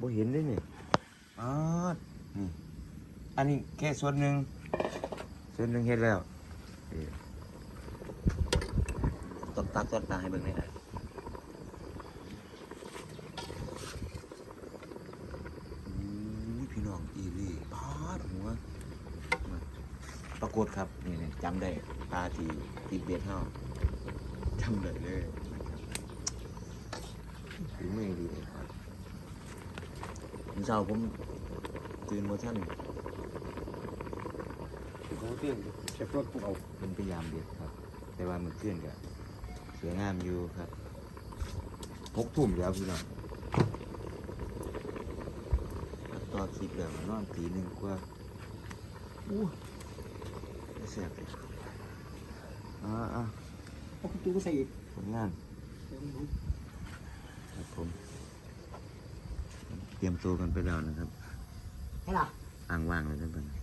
บ่เห็นได้นี่อ๋อนี่ อันนี้แค่ส่วนหนึ่ง ส่วนหนึ่งเฮ็ดแล้วเออตบตักตบตาให้เบิ่งได้นะอุ้ยพี่น้องอีหลี่พาดหัวมาปรากฏครับนี่นี่จำได้ปลาที่ติดเบ็ดเฮาจำได้เลยนะครับถือมือดี เลยครับผมเช้าผมตื่นมาท่านเขาเตี้ยนเชฟรถพวกเอาเป็นพยายามเบ็ดครับ แต่ว่ามันเคลื่อนกับสวยงามอยู่ครับหกทุ่มแล้วพี่น้องต่อคลิปแล้วนอนตีหนึ่งกว่าอู้เสียบเลยอ่าอ่าพวกตู้ก็ใส่อีกผลงานครับผม เตรียมตัวกันไปแล้วนะครับ ให้ล่ะอ่างว่างเลยท่านผู้ชม